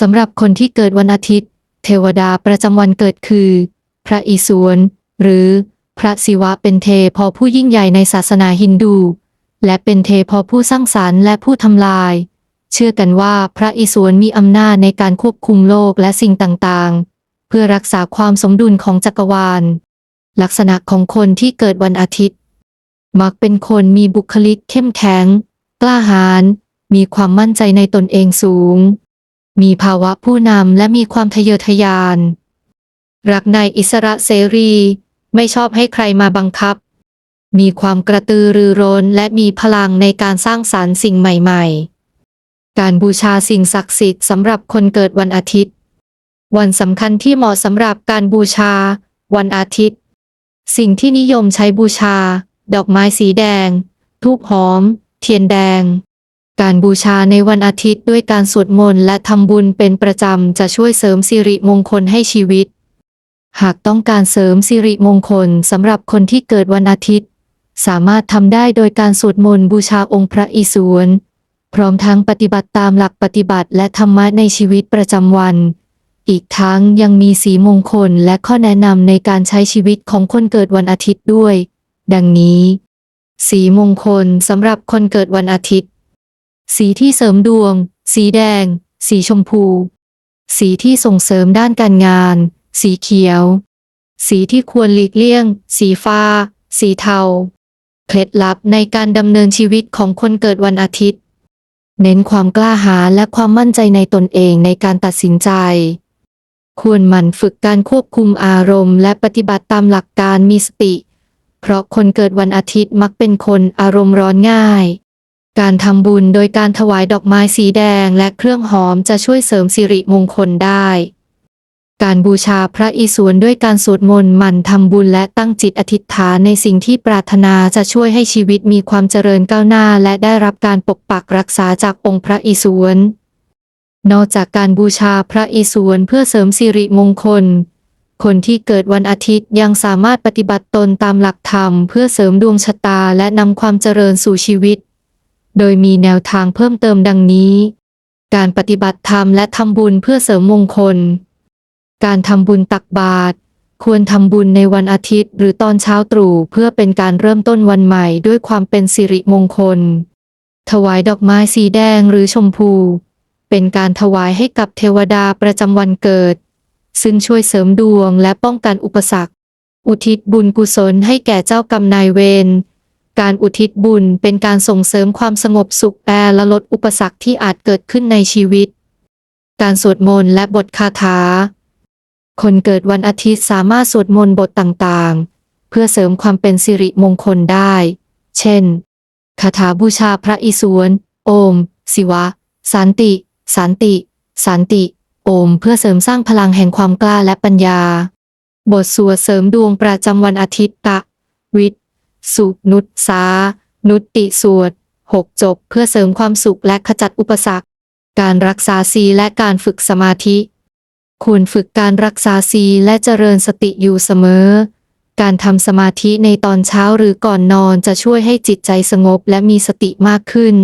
สำหรับคนที่เกิดวันอาทิตย์ เทวดาประจำวันเกิดคือ พระอิศวรหรือพระศิวะเป็นเทพอผู้ยิ่งใหญ่ในศาสนาฮินดู และเป็นเทพอผู้สร้างสรรค์และผู้ทำลาย เชื่อกันว่าพระอิศวรมีอำนาจในการควบคุมโลกและสิ่งต่างๆ เพื่อรักษาความสมดุลของจักรวาล ลักษณะของคนที่เกิดวันอาทิตย์ มักเป็นคนมีบุคลิกเข้มแข็ง กล้าหาญมีความมั่นใจในตนเองสูง มีภาวะผู้นำและมีความทะเยอทะยาน รักในอิสระเสรี ไม่ชอบให้ใครมาบังคับ มีความกระตือรือร้นและมีพลังในการสร้างสารรค์สิ่งใหม่ ๆ การบูชาสิ่งศักดิ์สิทธิ์สำหรับคนเกิดวันอาทิตย์ วันสำคัญที่เหมาะสำหรับการบูชา วันอาทิตย์ สิ่งที่นิยมใช้บูชา ดอกไม้สีแดง ทูบหอม เทียนแดง การบูชาในวันอาทิตย์ด้วยการสวดมนต์และทำบุญเป็นประจำจะช่วยเสริมสิริมงคลให้ชีวิต หากต้องการเสริมสิริมงคลสำหรับคนที่เกิดวันอาทิตย์ สามารถทำได้โดยการสวดมนต์บูชาองค์พระอิศวรพร้อมทั้งปฏิบัติตามหลักปฏิบัติและธรรมะในชีวิตประจำวัน อีกทั้งยังมีสีมงคลและข้อแนะนำในการใช้ชีวิตของคนเกิดวันอาทิตย์ด้วย ดังนี้ สีมงคลสำหรับคนเกิดวันอาทิตย์ สีที่เสริมดวง สีแดง สีชมพู สีที่ส่งเสริมด้านการงาน สีเขียว สีที่ควรหลีกเลี่ยง สีฟ้า สีเทา เคล็ดลับในการดำเนินชีวิตของคนเกิดวันอาทิตย์ เน้นความกล้าหาญและความมั่นใจในตนเองในการตัดสินใจ ควรหมั่นฝึกการควบคุมอารมณ์ และปฏิบัติตามหลักการมีสติ เพราะคนเกิดวันอาทิตย์มักเป็นคนอารมณ์ร้อนง่าย การทำบุญโดยการถวายดอกไม้สีแดงและเครื่องหอมจะช่วยเสริมสิริมงคลได้ การบูชาพระอิศวรด้วยการสวดมนต์หมั่นทำบุญและตั้งจิตอธิษฐานในสิ่งที่ปรารถนาจะช่วยให้ชีวิตมีความเจริญก้าวหน้า และได้รับการปกปักรักษาจากองค์พระอิศวรนอกจากการบูชาพระอิศวรเพื่อเสริมสิริมงคล คนที่เกิดวันอาทิตย์ยังสามารถปฏิบัติตนตามหลักธรรม เพื่อเสริมดวงชะตาและนำความเจริญสู่ชีวิต โดยมีแนวทางเพิ่มเติมดังนี้ การปฏิบัติธรรมและทำบุญเพื่อเสริมมงคล การทำบุญตักบาตรควรทำบุญในวันอาทิตย์ หรือตอนเช้าตรู่เพื่อเป็นการเริ่มต้นวันใหม่ด้วยความเป็นสิริมงคล ถวายดอกไม้สีแดงหรือชมพู เป็นการถวายให้กับเทวดาประจำวันเกิด ซึ่งช่วยเสริมดวงและป้องกันอุปสรรค อุทิศบุญกุศลให้แก่เจ้ากรรมนายเวร การอุทิศบุญเป็นการส่งเสริมความสงบสุขแปรและลดอุปสรรคที่อาจเกิดขึ้นในชีวิต การสวดมนต์และบทคาถา คนเกิดวันอาทิตย์สามารถสวดมนต์บทต่างๆ เพื่อเสริมความเป็นสิริมงคลได้ เช่น คาถาบูชาพระอิศวร โอม ศิวะ สันติ สันติ สันติ โอม เพื่อเสริมสร้างพลังแห่งความกล้าและปัญญา บทสวดเสริมดวงประจำวันอาทิตย์ตะวิท สุนุตสา นุตติสวดหกจบเพื่อเสริมความสุขและขจัดอุปสรรค การรักษาศีลและการฝึกสมาธิ ควรฝึกการรักษาศีลและเจริญสติอยู่เสมอ การทำสมาธิในตอนเช้าหรือก่อนนอนจะช่วยให้จิตใจสงบและมีสติมากขึ้น